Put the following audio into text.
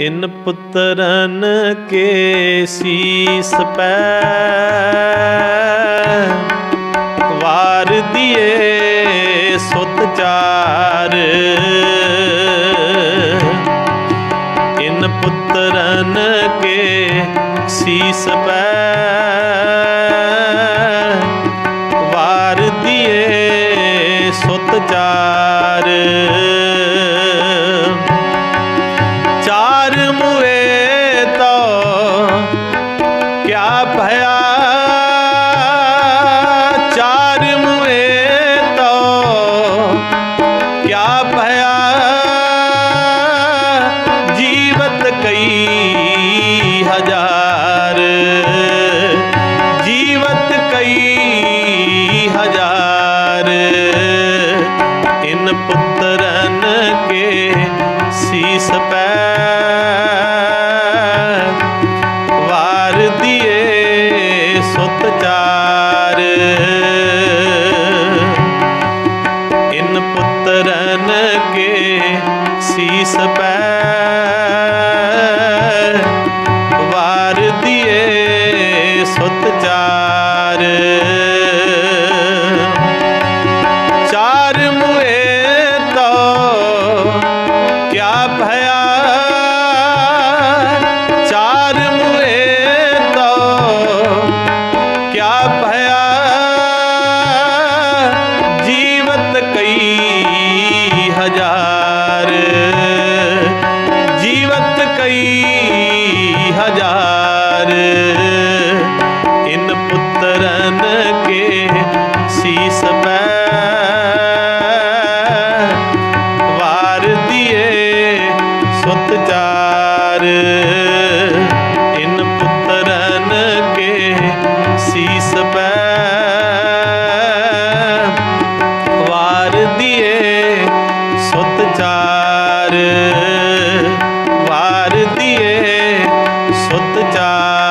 ਇਨ ਪੁੱਤਰਨ ਕੇ ਸੀਸ ਪੈ। ਵਾਰ ਦੀਏ ਸੁਤ ਚਾਰ। ਇਨ ਪੁੱਤਰਨ ਕੇ ਸੀਸ ਪੈ। ਵਾਰ ਦੀਏ ਸੁਤ ਚਾਰ। ਭਇਆ। ਚਾਰ ਮੁਏ ਤੋ। ਕਿਆ ਭਇਆ। ਜੀਵਤ ਕਈ ਹਜ਼ਾਰ। ਜੀਵਤ ਕਈ ਹਜ਼ਾਰ। ਇਨ ਪੁੱਤਰਨ ਕੇ ਸੀਸ ਪੈ ਸੁਤ ਇਨ ਪੁੱਤਰਨ ਕੇ ਸੀਸ ਪੈ। ਵਾਰ ਦੀਏ ਸੁਤ ਚਾਰ। ਚਾਰ ਮੁਏ ਤੋ ਕਿਆ ਭਇਆ ਚਰਨ ਪੈ। ਵਾਰ ਦੀਏ ਸੁਤ ਚਾਰ, ਇਨ ਪੁੱਤਰਨ ਕੇ ਸੀਸ ਪੈ। ਵਾਰ ਦੀਏ ਸੁਤ ਸੁਤ ਚਾਰ।